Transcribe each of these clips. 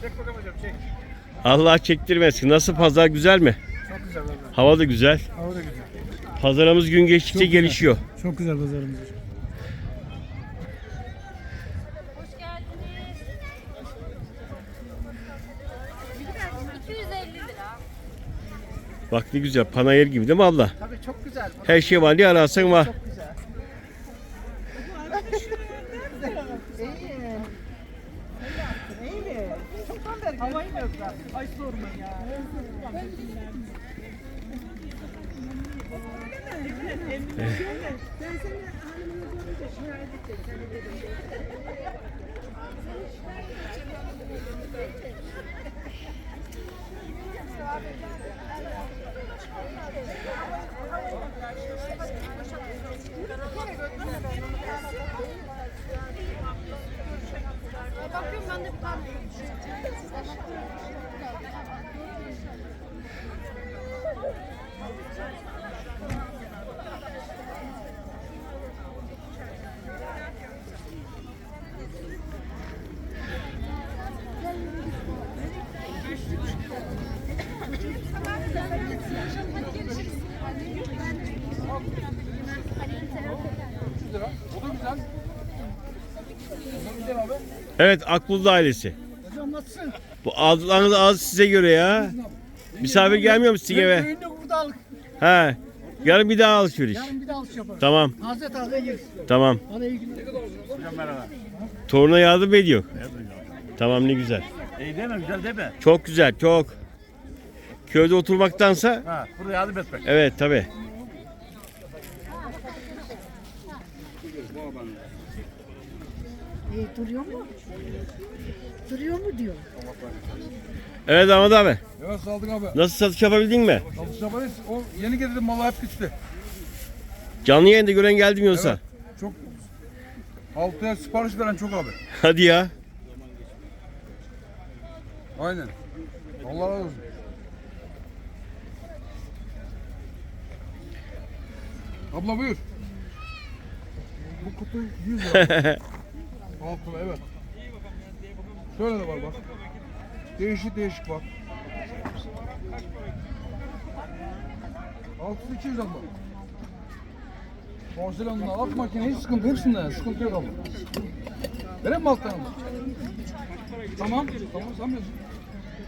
Çek bakalım hocam çek. Allah çektirmesin. Nasıl pazar güzel mi? Çok güzel pazar. Hava da güzel. Hava da güzel. Pazarımız gün geçtikçe Çok güzel. gelişiyor. Çok güzel pazarımız. Hoş geldiniz. 250 lira. Bak ne güzel. Panayır gibi değil mi abla? Tabii çok güzel. Her şey var. Ne ararsan var. Çok güzel. Havayı mı öpler? Ay sorma ya. Bakıyorum Evet Akbullu ailesi. Hocam nasılsın? Bu aldığınız az size göre ya. Misafir gelmiyor mu sizin eve? Düğünde burada al. He. Yarın bir daha alışveriş. Yarın bir daha alış yaparız. Tamam. Taze taze yeriz. Tamam. Bana iyi günler. Toruna yardım ediyor. Tamam ne güzel. İyi değil mi? Güzel değil mi? Çok güzel çok. Köyde oturmaktansa Ha, burada yardım etmek. evet tabi. E, duruyor mu? Duruyor mu diyor. Evet Ahmet abi. Evet saldık abi. Nasıl satış yapabildin mi? Satış yaparız. O yeni getirdim malı hep gitti. Canlı yayında gören geldim yoksa. Evet. Çok altıya sipariş veren çok abi. Hadi ya. Aynen. Allah razı olsun. Abla buyur. Bu kutu 100 lira. Altılı evet. Şöyle de var bak. Değişik değişik bak. Altısı 200 abla. Porselenle alt makine hiç sıkıntı hepsinde sıkıntı yok abla. Vereyim mi alttan abla? Tamam, tamam bilirsin.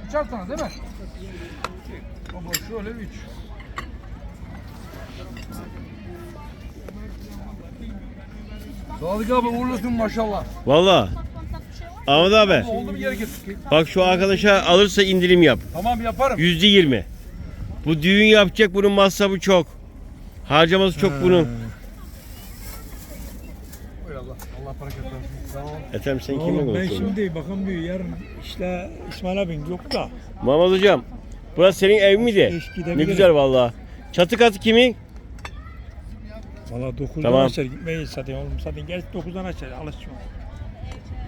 Üçer tane değil mi? Baba şöyle üç. Sadık abi uğurlusun maşallah. Valla. Ahmet abi. Oldu bir yere gittik. Bak şu arkadaşa alırsa indirim yap. Tamam yaparım. Yüzde yirmi. Bu düğün yapacak bunun masrafı çok. Harcaması çok bunun. Buyur Allah. Allah bereket versin. Sağ ol. Efendim sen kimle Oğlum ben konuşuyorsun? şimdi bakamıyorum yarın işte İsmail abin yok da. Muhammed hocam. Burası senin ev miydi? Eskiden Ne beri. güzel valla. Çatı katı kimin? Valla 9'dan Tamam. açar gitmeyi zaten oğlum zaten gel 9'dan açar alışacağım.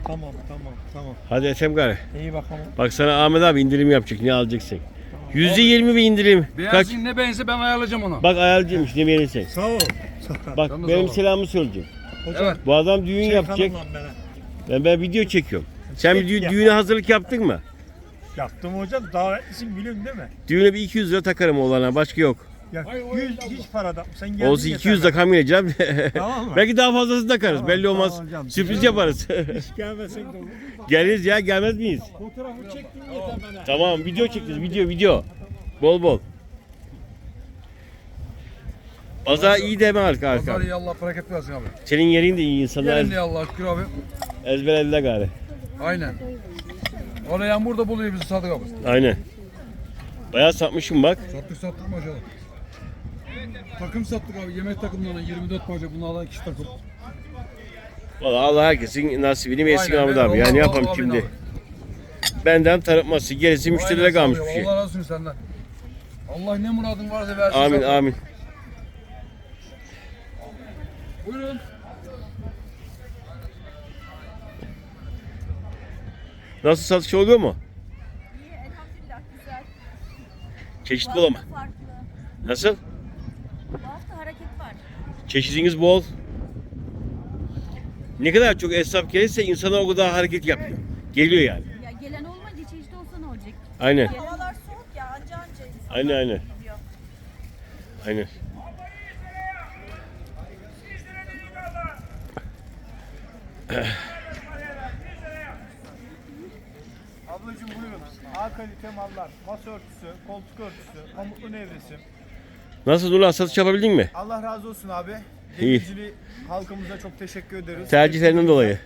Tamam tamam tamam. Hadi Ethem gari. İyi bakalım. Bak sana Ahmet abi indirim yapacak. Ne alacaksın? Yüzde yirmi bir indirim. Kaç? Ne beğense ben ayarlayacağım onu. Bak ayarcıymış ne beğenirsen. Sağ ol. Bak Canınız benim sağ ol. selamımı söyleyeceğim. Hocam Evet. Bu adam düğün çek yapacak. Ben, ben video çekiyorum. Sen bir Çek dü- ya. düğüne hazırlık yaptın mı? Yaptım hocam davetlisin biliyorsun değil mi? Düğüne bir 200 lira takarım olana başka yok. Ya 100 hiç parada. Sen geldin Olsun yeter 200 lan. da kamyonlayacağım. Tamam mı? Belki daha fazlasını takarız. Tamam, Belli olmaz. tamam hocam. Sürpriz yaparız. Hiç gelmesen de olur. Geliriz ya gelmez miyiz? Fotoğrafı çektin yeter bana. Tamam video çekeceğiz video video. Bol bol. Pazar iyi deme arka arka. Pazar iyi Allah bereket versin abi. Senin yerin de iyi insanlar Gelin diye Allah şükür abi. ezberlediler gari. Aynen. Oraya yağmur da buluyor bizi Sadık abi. Aynen. Bayağı satmışım bak. Sattık sattık maşallah. Takım sattık abi yemek takımlarına 24 parça bunu alan kişi takım. Vallahi Allah herkesin nasibini versin Aynen, Ahmet abi. Ya Allah- ne yapalım Allah- şimdi? abi. Benden tanıtması gerisi müşterilere kalmış bir şey. Allah razı olsun senden. Allah ne muradın varsa versin. Amin sana. amin. Buyurun. Nasıl satış oluyor mu? İyi elhamdülillah güzel. Çeşit Bu bol ama. hafta farklı. Nasıl? Bu hafta hareket var. Çeşidiniz bol. Ne kadar çok esnaf gelirse insana o kadar hareket yapıyor. Geliyor yani. Ya gelen olmadı Başka çeşit olsa ne olacak? Aynen. Havalar soğuk ya anca anca insan Aynen aynen. gidiyor. Aynen. Ablacığım buyurun. A kalite mallar, masa örtüsü, koltuk örtüsü, pamuklu nevresim. Nasıl Nurullah satış yapabildin mi? Allah razı olsun abi. İyi. Demircili halkımıza çok teşekkür ederiz. Tercihlerinden dolayı.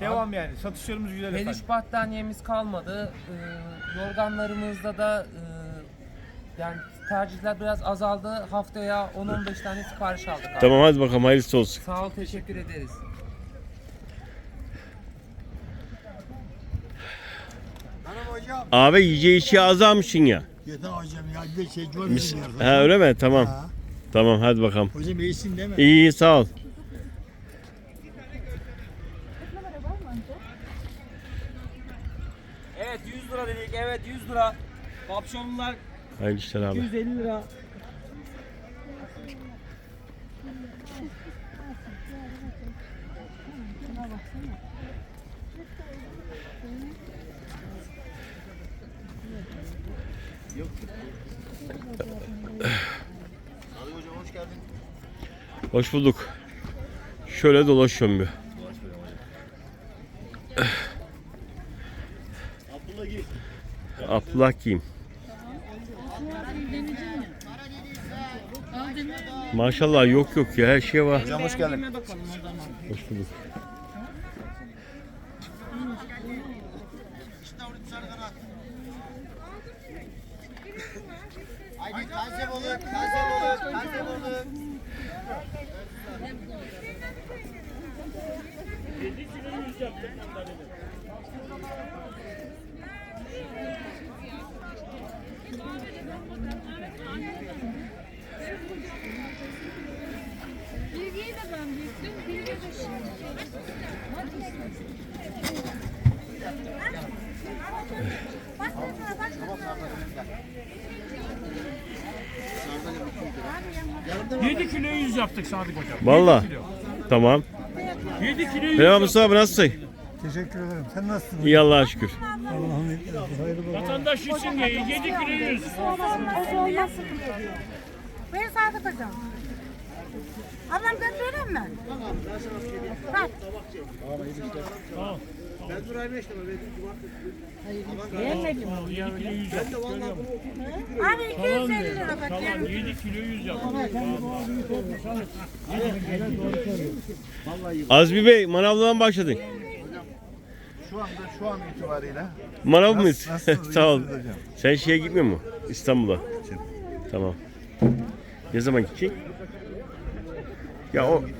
Devam yani. Satışlarımız güzel efendim. Peluş battaniyemiz kalmadı. Ee, yorganlarımızda da e, yani tercihler biraz azaldı. Haftaya 10-15 tane sipariş aldık abi. Tamam hadi bakalım hayırlısı olsun. Sağ ol, teşekkür ederiz. Abi yiyeceği içeceği azalmışsın ya. Yeter hocam ya bir de şey ya. Ha öyle mi? Tamam. Ha. Tamam hadi bakalım. Hocam iyisin değil mi? İyi iyi sağ ol. Evet 100 lira dedik. Evet 100 lira. Papşonlular Hayırlı işler abi. 150 lira. Hoş bulduk. Şöyle dolaşıyorum bir. Abdullah kim? Maşallah yok yok ya her şey var. Hocam hoş geldin. Hoş bulduk. 7 kilo 100 yaptık Sadık Hocam. Valla. Tamam. 7 kilo 100 Merhaba Mustafa abi nasılsın? Teşekkür ederim. Sen nasılsın? İyi Allah'a şükür. Allah'ım hayırlı olsun. Vatandaş için de 7 kilo 100. Ben Sadık Hocam. Ablam götürürüm mü? Götürelim mi? Bak. Abi 250 lira bak. Tamam 7 kilo yüz yaptık. Azmi Bey manavdan başladın. Şu anda şu an itibariyle Manav mıyız? nasılsınız, Sağ ol. iyisiniz hocam? Sen şeye gitmiyor mu? İstanbul'a. Tamam. Ne zaman gideceksin? Ya o